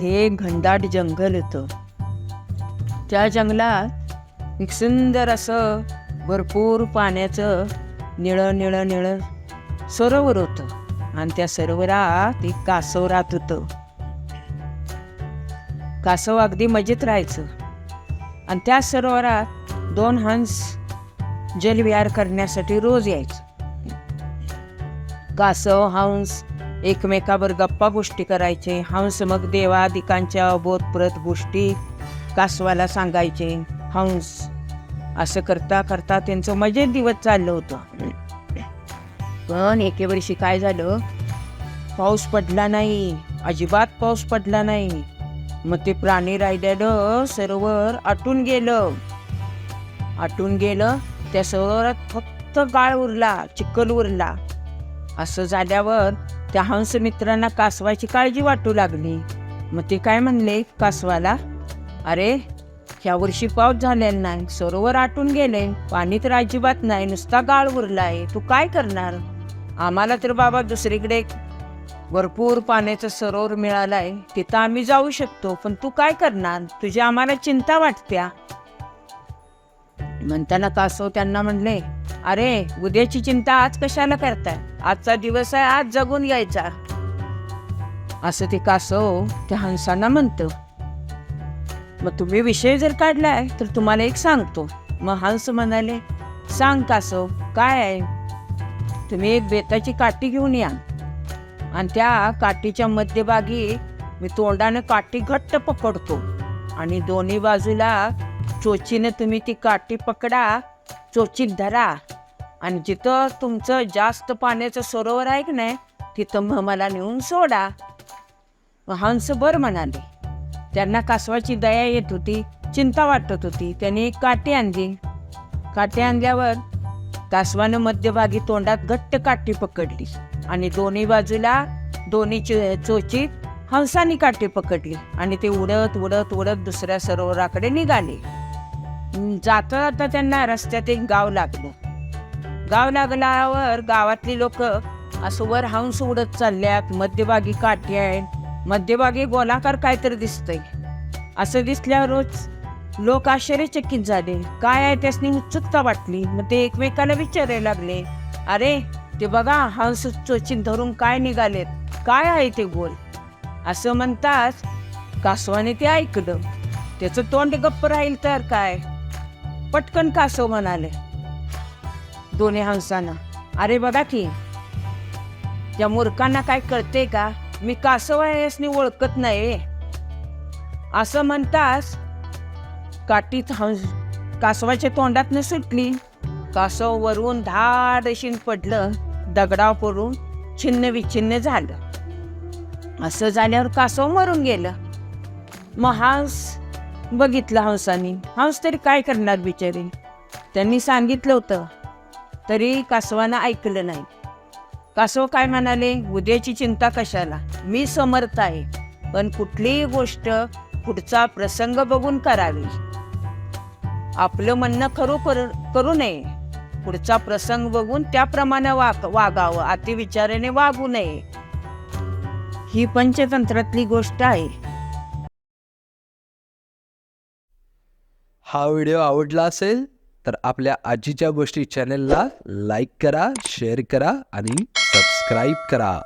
हे घनदाट जंगल होतं. त्या जंगलात एक सुंदर असं भरपूर पाण्याचं निळं निळं निळं सरोवर होतं. आणि त्या सरोवरात एक कासव राहत होतं. कासव अगदी मजेत राहायचं. आणि त्या सरोवरात दोन हंस जलविहार करण्यासाठी रोज यायचं. कासव हंस एकमेकावर गप्पा गोष्टी करायचे. हंस मग देवादिकांच्या बोधप्रत गोष्टी कासवाला सांगायचे. हंस असं करता करता त्यांचं मजेत दिवस चाललं होतं. पण एके वर्षी काय झालं? पाऊस पडला नाही. अजिबात पाऊस पडला नाही. मग ते प्राणी राहिलेलं सरोवर आटून गेलं. आटून गेलं त्या सरोवरात फक्त गाळ उरला चिखल उरला. असं झाल्यावर त्या हंस मित्रांना कासवाची काळजी वाटू लागली. मग ते काय म्हणले कासवाला? अरे ह्या वर्षी पाऊस झालेला नाही सरोवर आटून गेले. पाणी तर अजिबात नाही नुसता गाळ उरलाय. तू काय करणार? आम्हाला तर बाबा दुसरीकडे भरपूर पाण्याचं सरोवर मिळालाय तिथं आम्ही जाऊ शकतो पण तू काय करणार? तुझी आम्हाला चिंता वाटत्या. म्हणताना कासव त्यांना म्हणले अरे उद्याची चिंता आज कशाला करताय? आजचा दिवस आहे आज जगून यायचा. असं ते कासव त्या हंसांना म्हणतं. मग तुम्ही विषय जर काढलाय तर तुम्हाला एक सांगतो. मग हंस म्हणाले सांग कासव काय आहे? तुम्ही एक बेताची काठी घेऊन या. आणि त्या काठीच्या मध्यभागी मी तोंडाने काठी घट्ट पकडतो. आणि दोन्ही बाजूला चोचीने तुम्ही ती काठी पकडा चोचीत धरा. आणि जिथं तुमचं जास्त पाण्याचं सरोवर आहे की नाही तिथं मग मला नेऊन सोडा. हंस बर म्हणाले. त्यांना कासवाची दया येत होती चिंता वाटत होती. त्यांनी एक काठी आणली. काठी आणल्यावर कासवानं मध्यभागी तोंडात घट्ट काठी पकडली. आणि दोन्ही बाजूला दोन्ही चो- चोचीत हंसानी काठी पकडली आणि ते उडत उडत उडत दुसऱ्या सरोवराकडे निघाले. जाता जाता त्यांना रस्त्यात एक गाव लागलं. गाव लागल्यावर गावातली लोक असं वर हंस उडत चालल्यात मध्यभागी काठी आहे मध्यभागी गोलाकार काहीतरी दिसतंय. असं दिसल्यावर रोज लोक आश्चर्यचकित झाले. काय आहे त्यासनी उत्सुकता वाटली? मग ते एकमेकाला विचारायला लागले. अरे ते बघा हंस चोचीन धरून काय निघालेत? काय आहे ते गोल? असं म्हणताच कासवाने ते ऐकलं. त्याचं तोंड गप्प राहील तर काय? पटकन कासव म्हणाले. दोन्ही हंसांना. अरे बघा की या मूर्खांना काय कळते का? मी कासव आहे यासनी ओळखत नाही असं म्हणताच काठीत हंस कासवाच्या तोंडात सुटली. कासव वरून धाड अशी पडलं. दगडाव पडून छिन्न विछिन्न झालं. असं झाल्यावर कासव मरून गेलं. मग हंस बघितलं हंसानी. हंस तरी काय करणार बिचारी? त्यांनी सांगितलं होतं. तरी कासवानं ऐकलं नाही. कासव काय म्हणाले? उद्याची चिंता कशाला? मी समर्थ आहे. पण कुठलीही गोष्ट पुढचा प्रसंग बघून करावी. आपलं म्हणणं खरोखर करू नये. पुढचा प्रसंग बघून त्याप्रमाणे वाग वागावं अतिविचाराने वागू नये. ही पंचतंत्रातली गोष्ट आहे. हा व्हिडिओ आवडला असेल तर आपल्या आजीच्या गोष्टी चॅनेलला लाईक करा शेअर करा आणि सबस्क्राईब करा.